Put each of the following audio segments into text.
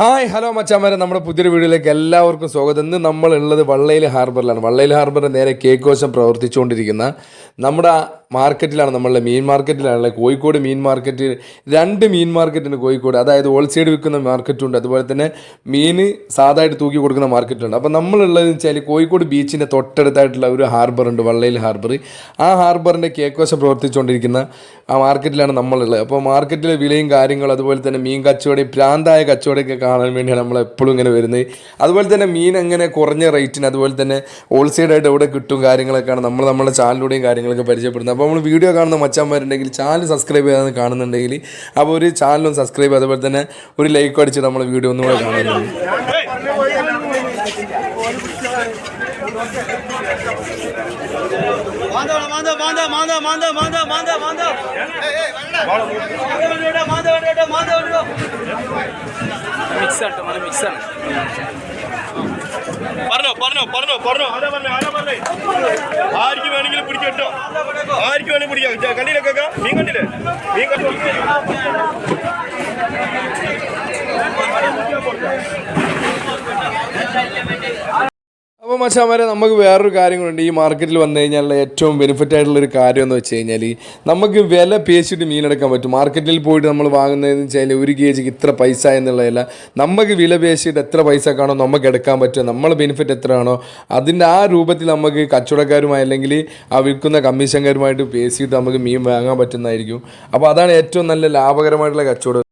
Hi hello മച്ചാമാരെ. നമ്മുടെ പുതിയൊരു വീഡിയോയിലേക്ക് എല്ലാവർക്കും സ്വാഗതം. ഇന്ന് നമ്മളുള്ളത് വള്ളയിൽ ഹാർബറിലാണ്. വള്ളയിൽ ഹാർബറിന്റെ നേരെ കേക്കോശം പ്രവർത്തിച്ചുകൊണ്ടിരിക്കുന്ന നമ്മുടെ മാർക്കറ്റിലാണ് നമ്മളുടെ മീൻ മാർക്കറ്റിലാണല്ലേ കോഴിക്കോട് മീൻ മാർക്കറ്റ് രണ്ട് മീൻ മാർക്കറ്റുണ്ട് കോഴിക്കോട്. അതായത് ഹോൾസെയിൽ വിൽക്കുന്ന മാർക്കറ്റുണ്ട് അതുപോലെ തന്നെ മീൻ സാധായിട്ട് തൂക്കി കൊടുക്കുന്ന മാർക്കറ്റുണ്ട് അപ്പോൾ നമ്മളുള്ളതെന്ന് വെച്ചാൽ കോഴിക്കോട് ബീച്ചിന്റെ തൊട്ടടുത്തായിട്ടുള്ള ഒരു ഹാർബറുണ്ട് വള്ളയിൽ ഹാർബർ ആ ഹാർബറിന്റെ കേക്കോശം പ്രവർത്തിച്ചുകൊണ്ടിരിക്കുന്ന ആ മാർക്കറ്റിലാണ് നമ്മളുള്ളത്. അപ്പോൾ മാർക്കറ്റിലെ വിലയും കാര്യങ്ങളും അതുപോലെ തന്നെ മീൻ കച്ചവടം പ്രാന്തായ കച്ചവടമൊക്കെ കാണാൻ വേണ്ടിയാണ് നമ്മൾ എപ്പോഴും ഇങ്ങനെ വരുന്നത്. അതുപോലെ തന്നെ മീൻ അങ്ങനെ കുറഞ്ഞ റേറ്റിന് അതുപോലെ തന്നെ ഹോൾസെയിൽ ആയിട്ട് എവിടെ കിട്ടും കാര്യങ്ങളൊക്കെയാണ് നമ്മൾ നമ്മുടെ ചാനലിലൂടെയും കാര്യങ്ങളൊക്കെ പരിചയപ്പെടുന്നത്. അപ്പോൾ നമ്മൾ വീഡിയോ കാണുന്ന മച്ചാന്മാരുണ്ടെങ്കിൽ ചാനൽ സബ്സ്ക്രൈബ് ചെയ്യാതെ കാണുന്നുണ്ടെങ്കിൽ അപ്പോൾ ഒരു ചാനലും സബ്സ്ക്രൈബ് അതുപോലെ തന്നെ ഒരു ലൈക്ക് അടിച്ച് നമ്മൾ വീഡിയോ ഒന്നുകൂടെ കാണുന്നുണ്ട്. മാന്ത മാന്ത പറഞ്ഞോ പറഞ്ഞോ പറഞ്ഞോ പറഞ്ഞോ. ആരാ പറഞ്ഞേ ആരാ പറഞ്ഞേ? ആർക്ക് വേണമെങ്കിലും പിടിക്കട്ടോ ആർക്ക് വേണമെങ്കിലും പിടിക്കാം. കണ്ടില്ലേ കേക്കാം? മീൻ കണ്ടില്ലേ? മീൻ കണ്ടോ മച്ചാമാരെ നമുക്ക് വേറൊരു കാര്യങ്ങളുണ്ട്. ഈ മാർക്കറ്റിൽ വന്നു കഴിഞ്ഞാൽ ഏറ്റവും ബെനിഫിറ്റ് ആയിട്ടുള്ള ഒരു കാര്യം എന്ന് വെച്ച് കഴിഞ്ഞാൽ നമുക്ക് വില പേശിയിട്ട് മീനെടുക്കാൻ പറ്റും. മാർക്കറ്റിൽ പോയിട്ട് നമ്മൾ വാങ്ങുന്നതെന്ന് വെച്ചാൽ ഒരു കെ ജിക്ക് ഇത്ര പൈസ എന്നുള്ളതല്ല. നമുക്ക് വില പേശിയിട്ട് എത്ര പൈസ കാണോ നമുക്ക് എടുക്കാൻ പറ്റുമോ നമ്മളെ ബെനിഫിറ്റ് എത്രയാണോ അതിന്റെ ആ രൂപത്തിൽ നമുക്ക് കച്ചവടക്കാരുമായി അല്ലെങ്കിൽ ആ വിൽക്കുന്ന കമ്മീഷൻകാരുമായിട്ട് പേശിയിട്ട് നമുക്ക് മീൻ വാങ്ങാൻ പറ്റുന്നതായിരിക്കും. അപ്പോൾ അതാണ് ഏറ്റവും നല്ല ലാഭകരമായിട്ടുള്ള കച്ചവടം.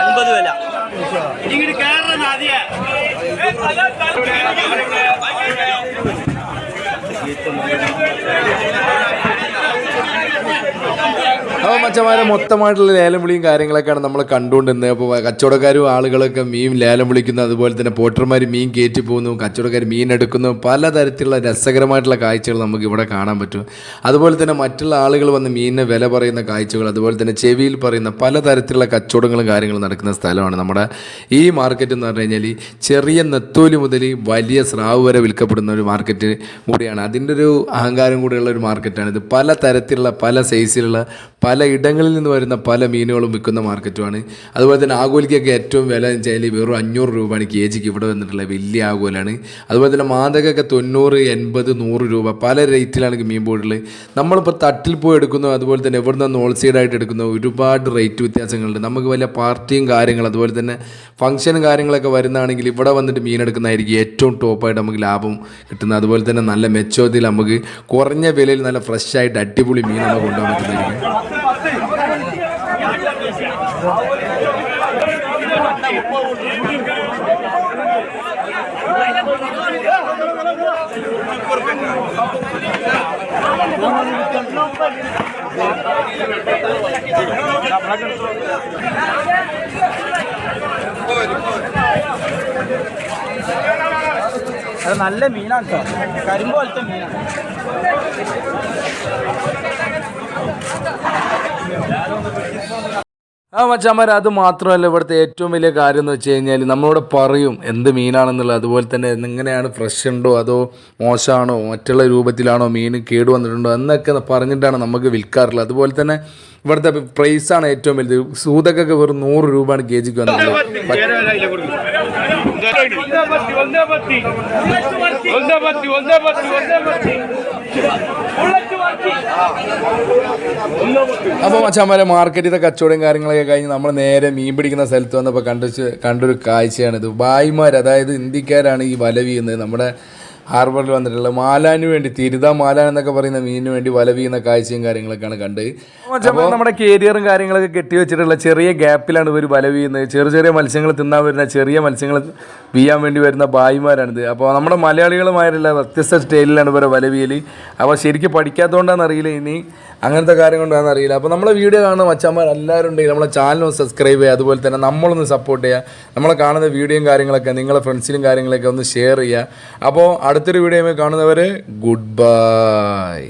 അൻപത് വില. இங்கிட்டு கேரளா நாதியா അപ്പോൾ മച്ചന്മാരെ മൊത്തമായിട്ടുള്ള ലേലം വിളിയും കാര്യങ്ങളൊക്കെയാണ് നമ്മൾ കണ്ടുകൊണ്ടിരുന്നത്. അപ്പോൾ കച്ചവടക്കാരും ആളുകളൊക്കെ മീൻ ലേലം വിളിക്കുന്നു. അതുപോലെ തന്നെ പോട്ടർമാർ മീൻ കയറ്റി പോകുന്നു. കച്ചവടക്കാർ മീൻ എടുക്കുന്നു. പലതരത്തിലുള്ള രസകരമായിട്ടുള്ള കാഴ്ചകൾ നമുക്ക് ഇവിടെ കാണാൻ പറ്റും. അതുപോലെ തന്നെ മറ്റുള്ള ആളുകൾ വന്ന് മീനിനെ വില പറയുന്ന കാഴ്ചകൾ അതുപോലെ തന്നെ ചെവിയിൽ പറയുന്ന പലതരത്തിലുള്ള കച്ചവടങ്ങളും കാര്യങ്ങളും നടക്കുന്ന സ്ഥലമാണ് നമ്മുടെ ഈ മാർക്കറ്റ് എന്ന് പറഞ്ഞു കഴിഞ്ഞാൽ ചെറിയ നെത്തോലി മുതൽ വലിയ സ്രാവ് വരെ വിൽക്കപ്പെടുന്ന ഒരു മാർക്കറ്റ് കൂടിയാണ്. അതിന്റെ ഒരു അഹങ്കാരം കൂടിയുള്ള ഒരു മാർക്കറ്റാണ് ഇത്. പല തരത്തിലുള്ള പല സൈസിലുള്ള പല ഇടങ്ങളിൽ നിന്ന് വരുന്ന പല മീനുകളും വിൽക്കുന്ന മാർക്കറ്റുമാണ്. അതുപോലെ തന്നെ ആഗോലിക്കൊക്കെ ഏറ്റവും വില എന്ന് വെച്ചാൽ വെറും അഞ്ഞൂറ് രൂപയാണ് കെ ജിക്ക് ഇവിടെ വന്നിട്ടുള്ള വലിയ ആഗോലാണ്. അതുപോലെ തന്നെ മാതകൊക്കെ തൊണ്ണൂറ് എൺപത് നൂറ് രൂപ പല റേറ്റിലാണ് മീൻ പോയിട്ടുള്ളത്. നമ്മളിപ്പോൾ തട്ടിൽ പോയി എടുക്കുന്നു അതുപോലെ തന്നെ എവിടെ നിന്ന് ഹോൾസെയിലായിട്ട് എടുക്കുന്ന ഒരുപാട് റേറ്റ് വ്യത്യാസങ്ങളുണ്ട്. നമുക്ക് വലിയ പാർട്ടിയും കാര്യങ്ങളും അതുപോലെ തന്നെ ഫംഗ്ഷനും കാര്യങ്ങളൊക്കെ വരുന്നതാണെങ്കിൽ ഇവിടെ വന്നിട്ട് മീൻ എടുക്കുന്നതായിരിക്കും ഏറ്റവും ടോപ്പായിട്ട് നമുക്ക് ലാഭം കിട്ടുന്നത്. അതുപോലെ തന്നെ നല്ല മെച്ചോതിൽ നമുക്ക് കുറഞ്ഞ വിലയിൽ നല്ല ഫ്രഷ് ആയിട്ട് അടിപൊളി മീനാണ് നമുക്ക് അത് നല്ല മീനാണ് കേട്ടോ കരിമ്പ് പോലത്തെ മീനാണ്. ആ മച്ചാമാർ അത് മാത്രമല്ല ഇവിടുത്തെ ഏറ്റവും വലിയ കാര്യം എന്ന് വെച്ച് കഴിഞ്ഞാൽ നമ്മളോട് പറയും എന്ത് മീനാണെന്നുള്ളത്. അതുപോലെ തന്നെ എങ്ങനെയാണ് ഫ്രഷ് ഉണ്ടോ അതോ മോശമാണോ മറ്റുള്ള രൂപത്തിലാണോ മീൻ കേട് വന്നിട്ടുണ്ടോ എന്നൊക്കെ പറഞ്ഞിട്ടാണ് നമുക്ക് വിൽക്കാറുള്ളത്. അതുപോലെ തന്നെ ഇവിടുത്തെ പ്രൈസാണ് ഏറ്റവും വലുത്. സൂതക്കൊക്കെ വെറും നൂറ് രൂപയാണ് കെ ജിക്ക് വന്നത് അപ്പോൾ മച്ചാമാരെ മാർക്കറ്റിലെ കച്ചവടം കാര്യങ്ങളൊക്കെ കഴിഞ്ഞ് നമ്മൾ നേരെ മീൻ പിടിക്കുന്ന സ്ഥലത്ത് വന്നപ്പോൾ കണ്ടു കണ്ടൊരു കാഴ്ചയാണിത് ബായിമാർ അതായത് ഇന്ത്യക്കാരാണ് ഈ വല നമ്മുടെ ഹാർബറിൽ വന്നിട്ടുള്ളത്. മാലാന് വേണ്ടി തിരുത മാലാൻ എന്നൊക്കെ പറയുന്ന മീനിന് വേണ്ടി വല വീന്ന കാഴ്ചയും കാര്യങ്ങളൊക്കെയാണ് കണ്ട്. നമ്മുടെ കേരിയറും കാര്യങ്ങളൊക്കെ കെട്ടിവെച്ചിട്ടുള്ള ചെറിയ ഗ്യാപ്പിലാണ് ഇവർ വല വീയുന്നത് ചെറിയ ചെറിയ മത്സ്യങ്ങൾ തിന്നാൻ വരുന്ന ചെറിയ മത്സ്യങ്ങൾ വീയാൻ വേണ്ടി വരുന്ന ബായിമാരാണിത് അപ്പോൾ നമ്മുടെ മലയാളികളുമായുള്ള വ്യത്യസ്ത സ്റ്റൈലിലാണ് ഇവരെ വല വീയൽ അപ്പോൾ ശരിക്കും പഠിക്കാത്തതുകൊണ്ടാണെന്ന് അറിയില്ല ഇനി അങ്ങനത്തെ കാര്യം കൊണ്ടാണെന്ന് അറിയില്ല. അപ്പോൾ നമ്മളെ വീഡിയോ കാണുന്ന മച്ചന്മാർ എല്ലാവരും ഉണ്ടെങ്കിൽ നമ്മളെ ചാനൽ ഒന്ന് സബ്സ്ക്രൈബ് ചെയ്യുക. അതുപോലെ തന്നെ നമ്മളൊന്ന് സപ്പോർട്ട് ചെയ്യുക. നമ്മളെ കാണുന്ന വീഡിയോയും കാര്യങ്ങളൊക്കെ നിങ്ങളെ ഫ്രണ്ട്സിലും കാര്യങ്ങളൊക്കെ ഒന്ന് ഷെയർ ചെയ്യുക. അപ്പോൾ അടുത്തൊരു വീഡിയോ കാണുന്നവരെ ഗുഡ് ബൈ.